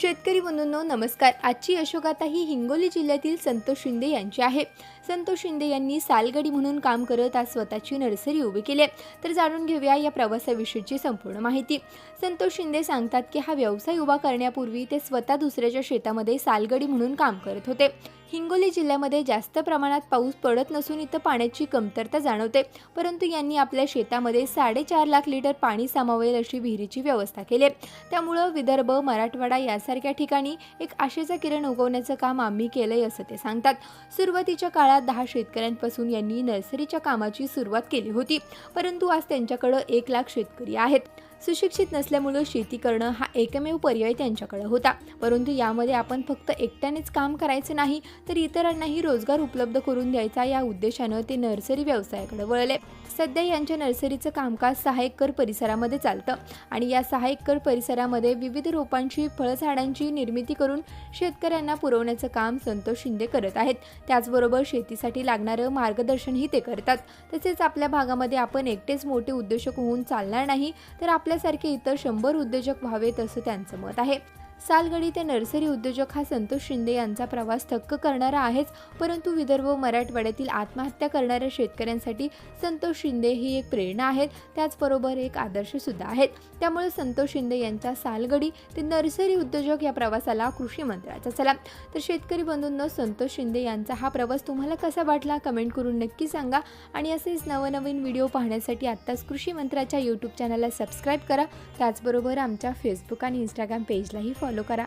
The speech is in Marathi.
शेतकरी बंधूंनो नमस्कार. आजची यशोगाथा ही हिंगोली जिल्ह्यातील संतोष शिंदे यांची आहे. संतोष शिंदे यांनी सालगडी म्हणून काम करत आज स्वतःची नर्सरी उभी केली तर जाणून घेऊया या प्रवासाविषयीची संपूर्ण माहिती. संतोष शिंदे सांगतात की हा व्यवसाय उभा करण्यापूर्वी ते स्वतः दुसऱ्याच्या शेतामध्ये सालगडी म्हणून काम करत होते. हिंगोली जिल्ह्यामध्ये जास्त प्रमाणात पाऊस पडत नसून इथं पाण्याची कमतरता जाणवते. परंतु यांनी आपल्या शेतामध्ये साडेचार लाख लिटर पाणी सामावेल अशी विहिरीची व्यवस्था केली त्यामुळं विदर्भ मराठवाडा यासारख्या ठिकाणी एक आशेचा किरण उगवण्याचं काम आम्ही केलंय असं ते सांगतात. सुरुवातीच्या काळात दहा शेतकऱ्यांपासून यांनी नर्सरीच्या कामाची सुरुवात केली होती. परंतु आज त्यांच्याकडं एक लाख शेतकरी आहेत. सुशिक्षित नसल्यामुळं शेती करणं हा एकमेव पर्याय त्यांच्याकडे होता. परंतु यामध्ये आपण फक्त एकट्यानेच काम करायचं नाही तर इतरांनाही रोजगार उपलब्ध करून द्यायचा या उद्देशानं ते नर्सरी व्यवसायाकडे वळले. सध्या यांच्या नर्सरीचं कामकाज सहा एकर परिसरामध्ये चालतं आणि या सहा एकर परिसरामध्ये विविध रोपांची फळझाडांची निर्मिती करून शेतकऱ्यांना पुरवण्याचं काम संतोष शिंदे करत आहेत. त्याचबरोबर शेतीसाठी लागणारं मार्गदर्शनही ते करतात. तसेच आपल्या भागामध्ये आपण एकटेच मोठे उद्योजक होऊन चालणार नाही तर आपल्यासारखे इतर शंभर उद्योजक व्हावेत असं त्यांचं मत आहे. सालगडी ते नर्सरी उद्योजक हा संतोष शिंदे यांचा प्रवास थक्क करणारा आहेच परंतु विदर्भ मराठवाड्यातील आत्महत्या करणाऱ्या शेतकऱ्यांसाठी संतोष शिंदे ही एक प्रेरणा आहेत त्याचबरोबर एक आदर्शसुद्धा आहेत. त्यामुळे संतोष शिंदे यांचा सालगडी ते नर्सरी उद्योजक या प्रवासाला कृषी मंत्र्याचा चला तर शेतकरी बंधूंनो संतोष शिंदे यांचा हा प्रवास तुम्हाला कसा वाटला? कमेंट करून नक्की सांगा आणि असेच नवनवीन व्हिडिओ पाहण्यासाठी आत्ताच कृषी मंत्र्याच्या यूट्यूब चॅनलला सबस्क्राईब करा. त्याचबरोबर आमच्या फेसबुक आणि इंस्टाग्राम पेजलाही फॉलो करा